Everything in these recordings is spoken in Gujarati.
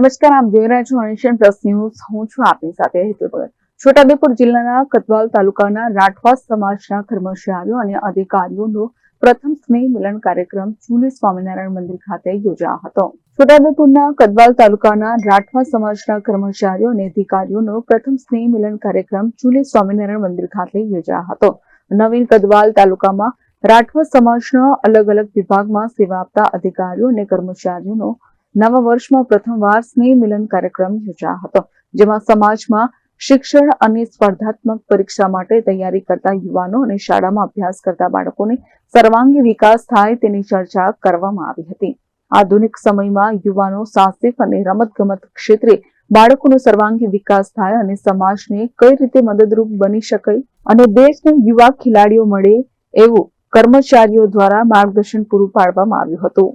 નમસ્કાર, આપ જોઈ રહ્યા છો નેશન પ્લસ ન્યૂઝ હું છું આપની સાથે હેતુ છોટાઉદેપુર જિલ્લાના કતવાલ તાલુકાના રાઠવા સમાજના કર્મચારીઓ અને અધિકારીઓનો પ્રથમ સ્નેહ મિલન કાર્યક્રમ ચુલી સ્વામિનારાયણ મંદિર ખાતે યોજાયો હતો. છોટાઉદેપુરના કદવાલ તાલુકાના રાઠવા સમાજના કર્મચારીઓ અને અધિકારીઓનો પ્રથમ સ્નેહ મિલન કાર્યક્રમ ચુલી સ્વામિનારાયણ મંદિર ખાતે યોજાયો હતો. નવીન કદવાલ તાલુકામાં રાઠવા સમાજના અલગ અલગ વિભાગમાં સેવા આપતા અધિકારીઓ અને કર્મચારીઓનો નવા વર્ષમાં પ્રથમવાર સ્નેહ મિલન કાર્યક્રમ યોજાયો હતો, જેમાં સમાજમાં શિક્ષણ અને સ્પર્ધાત્મક પરીક્ષા માટે તૈયારી કરતા યુવાનો અને શાળામાં અભ્યાસ કરતા બાળકોને સર્વાંગી વિકાસ થાય તેની ચર્ચા કરવામાં આવી હતી. આધુનિક સમયમાં યુવાનો સાહસિક અને રમતગમત ક્ષેત્રે બાળકોનો સર્વાંગી વિકાસ થાય અને સમાજને કઈ રીતે મદદરૂપ બની શકાય અને દેશને યુવા ખેલાડીઓ મળે એવું કર્મચારીઓ દ્વારા માર્ગદર્શન પૂરું પાડવામાં આવ્યું હતું.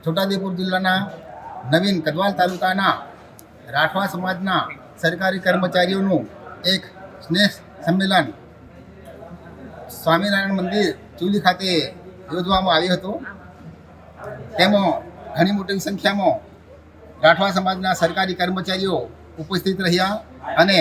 છોટાઉદેપુર જિલ્લાના નવીન કદવાલ તાલુકાના રાઠવા સમાજના સરકારી કર્મચારીઓનું એક સ્નેહ સંમેલન સ્વામિનારાયણ મંદિર ચુલી ખાતે યોજવામાં આવ્યું હતું. તેમાં ઘણી મોટી સંખ્યામાં રાઠવા સમાજના સરકારી કર્મચારીઓ ઉપસ્થિત રહ્યા અને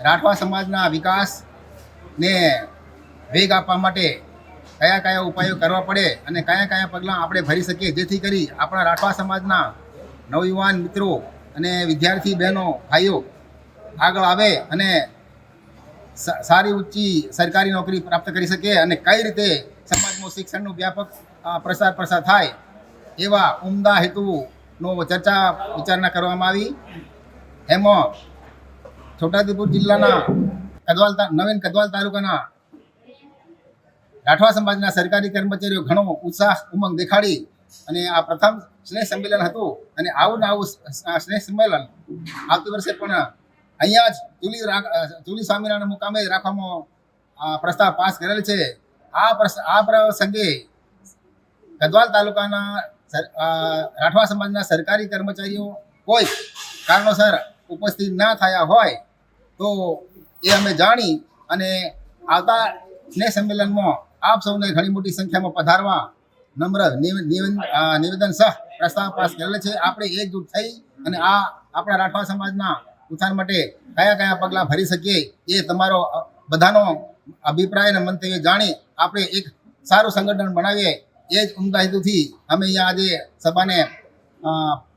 રાઠવા સમાજના વિકાસને વેગ આપવા માટે કયા કયા ઉપાયો કરવા પડે અને કયા કયા પગલાં આપણે ભરી શકીએ? જેથી કરી આપણા રાઠવા સમાજના નવયુવાન મિત્રો અને વિદ્યાર્થી બહેનો, ભાઈઓ આગળ આવે અને સારી ઊંચી સરકારી નોકરી પ્રાપ્ત કરી શકે અને કઈ રીતે સમાજમાં શિક્ષણનું વ્યાપક પ્રસાર પ્રસાર થાય એવા ઉમદા હેતુનો ચર્ચા વિચારણા કરવામાં આવી. એમાં છોટાઉદેપુર જિલ્લાના કદવાલ નવીન કદવાલ તાલુકાના રાઠવા સમાજના સરકારી કર્મચારીઓ ઘણો ઉત્સાહ, ઉમંગ દેખાડી અને આ પ્રથમ સ્નેહ સંમેલન હતું અને આવું ને આવું સ્નેહ સંમેલન આવતી વર્ષે પણ અહીંયા જ ચુલી ચુલી સ્વામિનારાયણ મુકામે રાખવામાં પ્રસ્તાવ પાસ કરેલ છે. આ આ પ્રસંગે ગદવાલ તાલુકાના રાઠવા સમાજના સરકારી કર્મચારીઓ કોઈ કારણોસર ઉપસ્થિત ના થયા હોય તો એ અમે જાણી અને આવતા સ્નેહ સંમેલનમાં આપ સૌને ઘણી મોટી સંખ્યામાં પધારવા નમ્ર નિવેદન સહ પ્રસ્તાવ પાસ કરેલ છે. આપણે એકજૂટ થઈ અને આ આપણા રાઠવા સમાજના ઉત્થાન માટે કયા કયા પગલાં ભરી શકીએ એ તમારો બધાનો અભિપ્રાય અને મંતવ્ય જાણી આપણે એક સારું સંગઠન બનાવીએ એ જ ઉમદા હેતુથી અમે અહીંયા આજે સભાને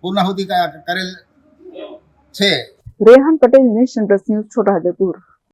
પૂર્ણાહુતિ કરેલ છે. Rehan Patel, nation plus news, Chhotaudepur.